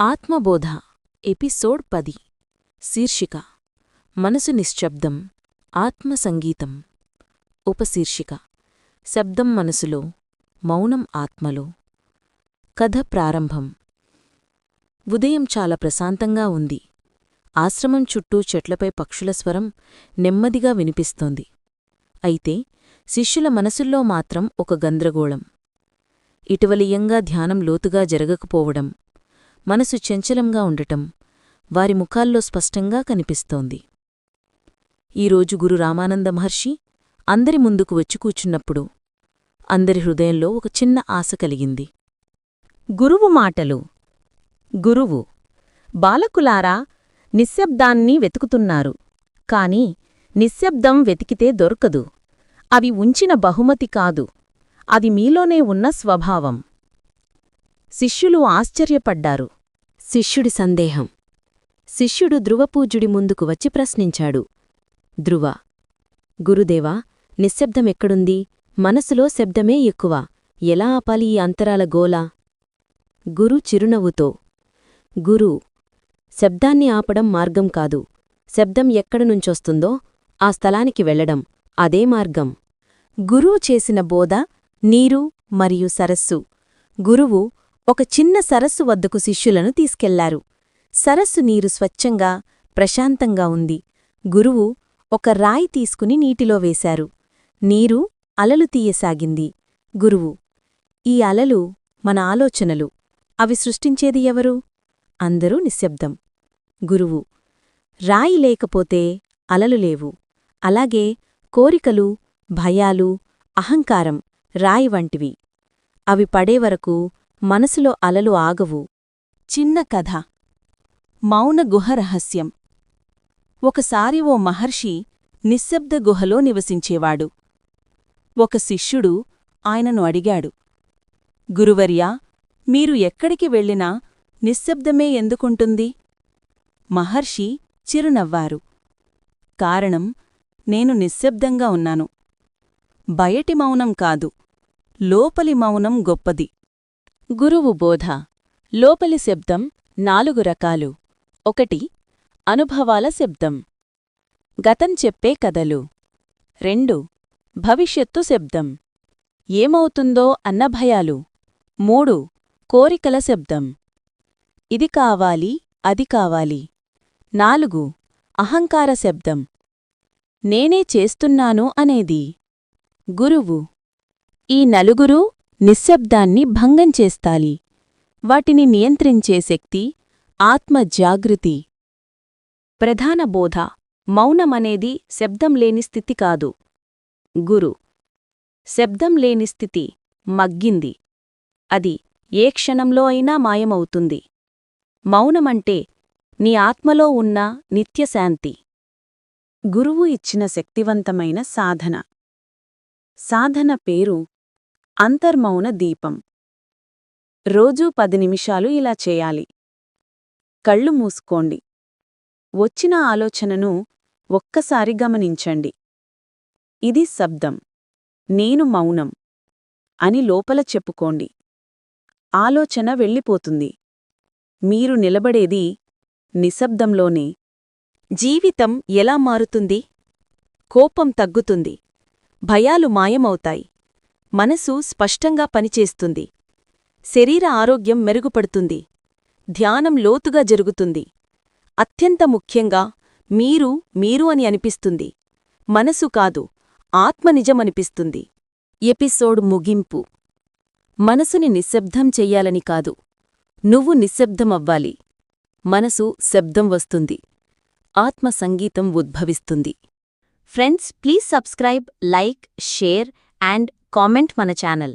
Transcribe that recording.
ఆత్మబోధ episode పది. శీర్షిక మనసు నిశ్శబ్దం ఆత్మ సంగీతం ఉపశీర్షిక శబ్దం మనసులో మౌనం ఆత్మలో. కథ ప్రారంభం. ఉదయం చాలా ప్రశాంతంగా ఉంది. ఆశ్రమం చుట్టూ చెట్లపై పక్షుల స్వరం నెమ్మదిగా వినిపిస్తోంది. అయితే శిష్యుల మనసుల్లో మాత్రం ఒక గంద్రగోళం. ఇటీవలీయంగా ధ్యానం లోతుగా జరగకపోవడం మనసు చంచలంగా ఉండటం వారి ముఖాల్లో స్పష్టంగా కనిపిస్తోంది. ఈరోజు గురు రామానంద మహర్షి అందరి ముందుకు వచ్చి కూచున్నప్పుడు అందరి హృదయంలో ఒక చిన్న ఆశ కలిగింది. గురువు మాటలు. గురువు బాలకులారా నిశ్శబ్దాన్ని వెతుకుతున్నారు. కాని నిశ్శబ్దం వెతికితే దొరకదు. అవి ఉంచిన బహుమతి కాదు. అది మీలోనే ఉన్న స్వభావం. శిష్యులు ఆశ్చర్యపడ్డారు. శిష్యుడి సందేహం. శిష్యుడు ధ్రువపూజ్యుడి ముందుకు వచ్చి ప్రశ్నించాడు. ధ్రువ. గురుదేవా నిశ్శబ్దమెక్కడుంది మనసులో శబ్దమే ఎక్కువ. ఎలా ఆపాలి ఈ అంతరాల గోల గురు చిరునవ్వుతో. గురు. శబ్దాన్ని ఆపడం మార్గం కాదు. శబ్దం ఎక్కడనుంచొస్తుందో ఆ స్థలానికి వెళ్ళడం అదే మార్గం. గురువు చేసిన బోధ నీరు మరియు సరస్సు. గురువు ఒక చిన్న సరస్సు వద్దకు శిష్యులను తీసుకెళ్ళారు. సరస్సు నీరు స్వచ్ఛంగా ప్రశాంతంగా ఉంది. గురువు ఒక రాయి తీసుకుని నీటిలో వేశారు. నీరు అలలు తీయసాగింది. గురువు ఈ అలలు మన ఆలోచనలు. అవి సృష్టించేది ఎవరు? అందరూ నిశ్శబ్దం. గురువు రాయి లేకపోతే అలలు లేవు. అలాగే కోరికలు భయాలు అహంకారం రాయి వంటివి. అవి పడేవరకు మనసులో అలలు ఆగవు. చిన్న కథ. మౌన గుహ రహస్యం. ఒకసారి ఓ మహర్షి నిశ్శబ్ద గుహలో నివసించేవాడు. ఒక శిష్యుడు ఆయనను అడిగాడు. గురువర్యా మీరు ఎక్కడికి వెళ్ళినా నిశ్శబ్దమే ఎందుకుంటుంది? మహర్షి చిరునవ్వారు. కారణం నేను నిశ్శబ్దంగా ఉన్నాను. బయటి మౌనం కాదు. లోపలి మౌనం గొప్పది. గురువు బోధ. లోపలి శబ్దం నాలుగు రకాలు. ఒకటి అనుభవాల శబ్దం. గతం చెప్పే కథలు. రెండు భవిష్యత్తు శబ్దం. ఏమవుతుందో అన్న భయాలు. మూడు కోరికల శబ్దం. ఇది కావాలి అది కావాలి. నాలుగు అహంకార శబ్దం. నేనే చేస్తున్నాను అనేది. గురువు ఈ నలుగురు నిశ్శబ్దాన్ని భంగం చేస్తాలి వాటిని నియంత్రించే శక్తి ఆత్మ జాగృతి. ప్రధాన బోధ మౌనమనేది శబ్దం లేని స్థితి కాదు. గురు శబ్దం లేని స్థితి మగ్గింది. అది ఏ క్షణంలో అయినా మాయమవుతుంది. మౌనమంటే నీ ఆత్మలో ఉన్న నిత్యశాంతి గురువు ఇచ్చిన శక్తివంతమైన సాధన. సాధన పేరు అంతర్మౌన దీపం. రోజూ పది నిమిషాలు ఇలా చేయాలి. కళ్ళు మూసుకోండి. వచ్చిన ఆలోచనను ఒక్కసారి గమనించండి. ఇది శబ్దం. నేను మౌనం. అని లోపల చెప్పుకోండి. ఆలోచన వెళ్ళిపోతుంది. మీరు నిలబడేది నిశ్శబ్దంలోనే. జీవితం ఎలా మారుతుంది? కోపం తగ్గుతుంది. భయాలు మాయమవుతాయి. మనసు స్పష్టంగా పనిచేస్తుంది. శరీర ఆరోగ్యం మెరుగుపడుతుంది. ధ్యానం లోతుగా జరుగుతుంది. అత్యంత ముఖ్యంగా మీరు మీరు అని అనిపిస్తుంది. మనసు కాదు ఆత్మ నిజమనిపిస్తుంది. ఎపిసోడ్ ముగింపు. మనసుని నిశ్శబ్దం చెయ్యాలని కాదు. నువ్వు నిశ్శబ్దమవ్వాలి. మనసు శబ్దం వస్తుంది. ఆత్మ సంగీతం ఉద్భవిస్తుంది. Friends please subscribe like share and comment మన ఛానల్.